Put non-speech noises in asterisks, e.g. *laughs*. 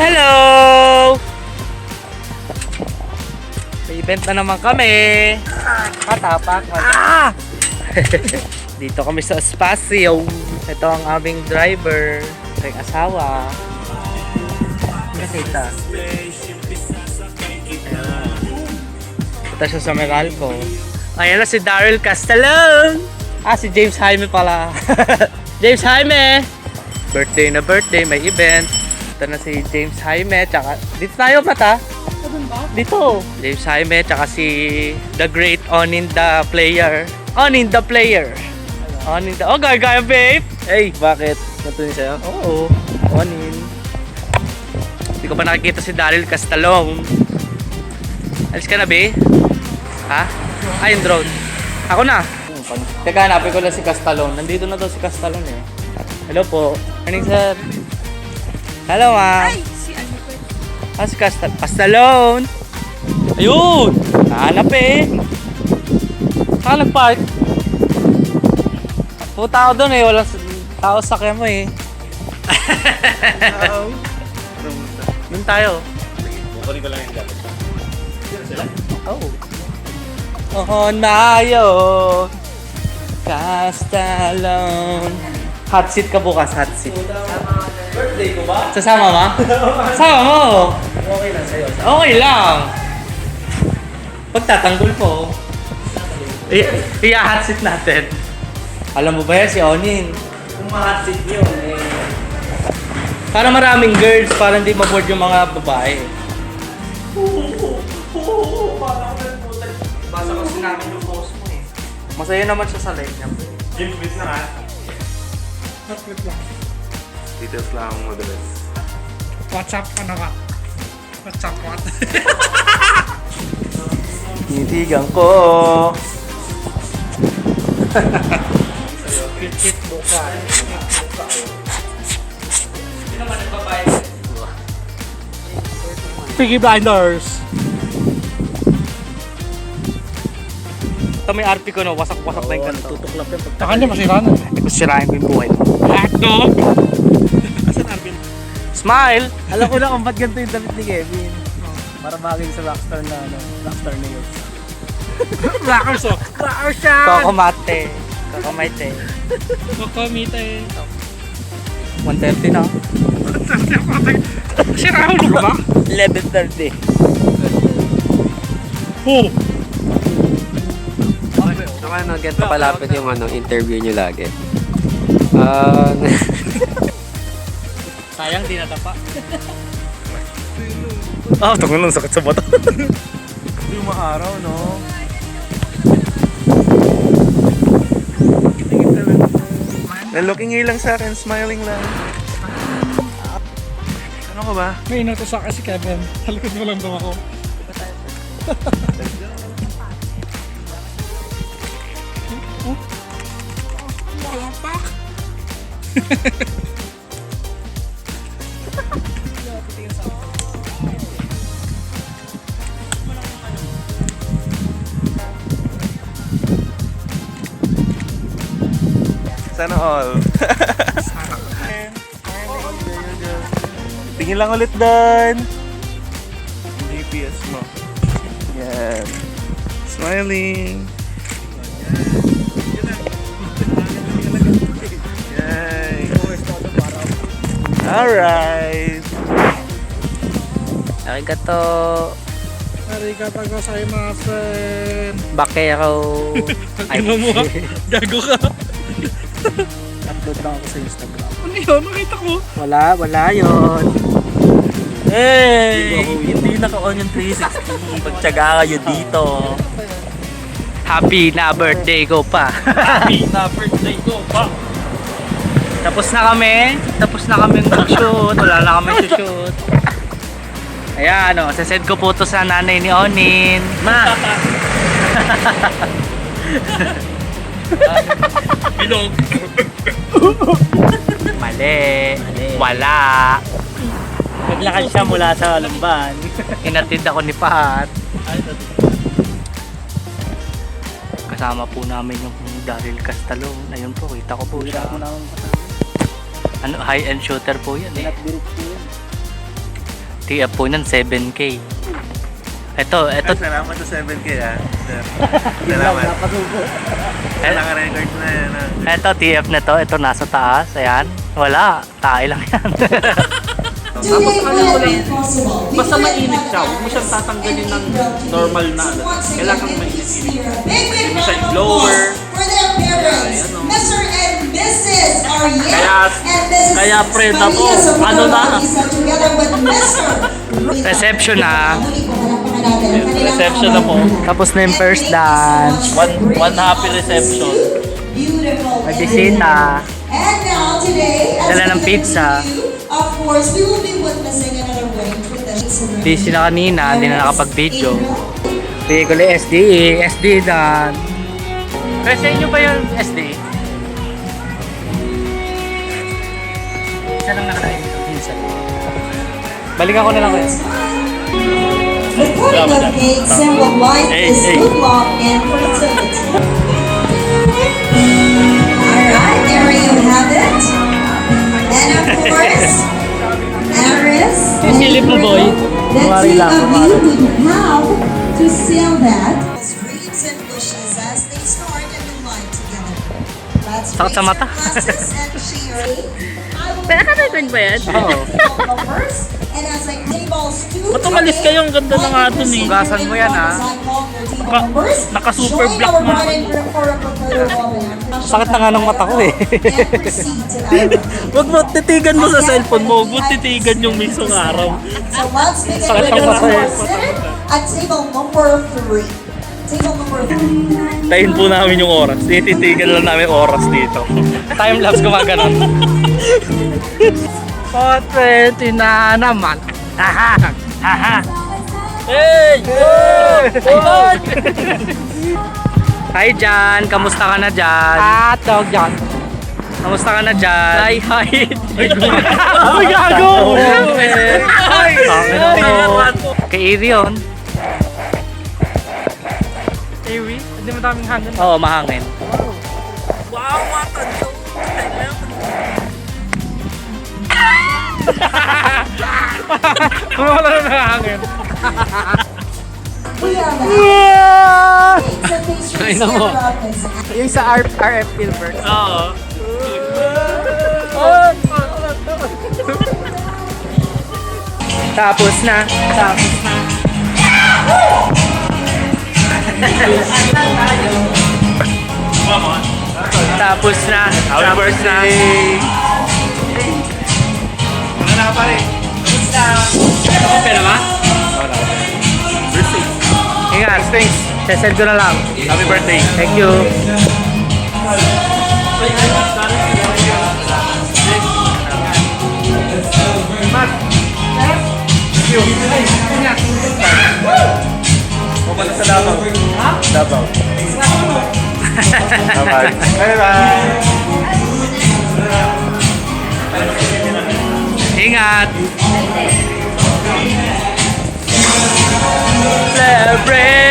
Hello! May event na naman kami. Katapak. Ah! *laughs* Dito kami sa Espacio. Ito ang aming driver. Aking asawa. Nakita. Punta siya sa Meralco. Ayan na si Daryl Castellon. Ah, si James Jaime pala. *laughs* James Jaime! Birthday na birthday, may event. Ito na si James Jaime, tsaka dito tayo mata. Dito. James Jaime, tsaka si The Great Onin the Player. Onin the Player. Onin the... Oh, gagaya babe! Hey, bakit? Natuloy sa'yo? Oo, Onin. Hindi ko pa nakikita si Daryl Castellon. Alis ka na, be? Ha? Ay, yung drone. Ako na. Teka, hanapin ko lang si Castellon. Nandito na daw si Castellon eh. Hello po. Morning, sir. Hello, ma. Ay, si ano ko. Ah, si Castal. Ayun! Nahanap eh. Saan nag-park? Puta ako doon eh. Wala s- tao sa kaya mo eh. Doon tayo. Kukunin ko lang yung gamit. Oh. Oh, nayo. Castellon. Hot seat ka bukas, hot seat. Birthday ko ba? Sasama ma? *laughs* Sasama mo. Okay lang sa'yo. Okay lang. Pagtatanggol po. I- i-hot seat natin. Alam mo ba yan si Onin? Kung ma-hot seat yun, eh. Para maraming girls, para hindi maboard yung mga babae. Basa kasi namin yung post mo eh. Masaya naman siya sa live niya. James, please na ha. Details lang ang madalas. WhatsApp ka *laughs* na *laughs* ka. WhatsApp what? Titigan ko. Kit buka. Piggy Blinders. Ito may RP ko no, wasak-wasak na yung kanto. Tutuklap yan Saka niya masira na. Sirahin ko yung buhay mo. Asan Arvin? Smile! Alam ko na *laughs* kung ba't ganito yung damit ni Kevin. Para bagay sa rockstar na ano, rockstar nails. *laughs* Rockers oh. Rockers yan! Coco mate. Coco mate. Coco Mite. 130 na. Sira ulo ka ba? 11.30. Oh! Saka ano, ganito kalapit yung ano, interview nyo lagi. Ah, *laughs* Sayang, di natapa. *laughs* Ah, tungo nung sakit sa bata. Yung maaraw, no? Nalooking lang sa akin, smiling lang. Ano ka ba? May inutos sa si Kevin. *laughs* Talikod mo lang daw ako. Wala pa. *laughs* Sana all. *laughs* Tingin lang ulit doon. GPS mo. Yan. Smiling. Yay. Alright. Arigato. Arigato gozaimasu. Bake ako. Ano mo? Gago ka. Upload lang ako sa Instagram. Ano yun? Nakita ko. Wala, wala yun. Hey! Hindi naka-on yung 360. Pagtsaga kayo dito. Happy na birthday ko pa. Happy na birthday ko pa. Tapos na kami. Tapos na kami mag-shoot. Wala na kami shoot. Ayan, ano, sasend ko po to sa nanay ni Onin. Ma! *laughs* *laughs* Bilog. Mali. Wala. Naglakad siya mula sa Lumban. Hinatid ako ni Pat. Kasama po namin yung Daryl Castalon. Ayun po, kita ko po siya. Ano, high-end shooter po yan eh. TF po niyan, 7K. Ito, ito, Salamat sa 7K ah. *laughs* Salamat. Naka-record na yan ito, TF na to. Ito, nasa taas. Ayan. Wala. Tae lang yan. *laughs* Tapos ano ko lang, basta mainit siya, huwag mo siyang tatanggalin ng normal na ano. Kailangan mainit-init. Hindi mo siya. Ariel Kaya- Mrs. kaya Maria Zamora ano na? *laughs* Reception na. Ang kanilang Reception na po. Tapos na yung first dance. One- one happy reception. May and bisita. Dala ng pizza. Of course, we will be witnessing another wedding tradition. Busy na kanina, hindi na nakapag-video. Bigay ko lang SDE. SDE dan. Pero sa inyo ba yung SDE? Isa lang nakalain. Minsan. Balikan ko na lang kayo. The cutting of cake symbolizes Hey, hey. good luck and fertility. Course, Aris and silip mo, boy. the Kumari two lang, of kumari. you would have to seal that. Sakit sa mata. *laughs* Pero nakarating ba yan? Oo. Ba't umalis kayo? Ang ganda na nga dun eh. Ugasan mo yan ha. Naka, naka super black mo. Sakit na nga ng mata ko eh. *laughs* Huwag mo, titigan mo sa cellphone mo. Huwag mo titigan yung mismong araw. Sakit ang mata eh. At table number 3. Tayin po namin yung oras. Tititigan lang namin oras dito. Time lapse gumaganon. Portrait *laughs* na naman. Haha. Haha. Hey! Hey! Hi Jan, kamusta ka na Jan? Ah, tawag Jan. Kamusta ka na Jan? Hi, hi. Ay, gago! Ay, Kay Irion. Ewi, hindi mo daming hangin. Oo, mahangin. Wow, what a joke! Wala na ng hangin. We are the cakes and pastries Ay, from Miss Yung sa R RF Filbert. Oo. Tapos na. Tapos na. Tapos na. Happy birthday! Ano na pare? Okay na ba? Birthday. Ingat. Thanks. Sesend ko na lang. Happy birthday. Thank you. Pupunta sa Davao. Davao. Davao. Bye-bye. Ingat. Celebrate.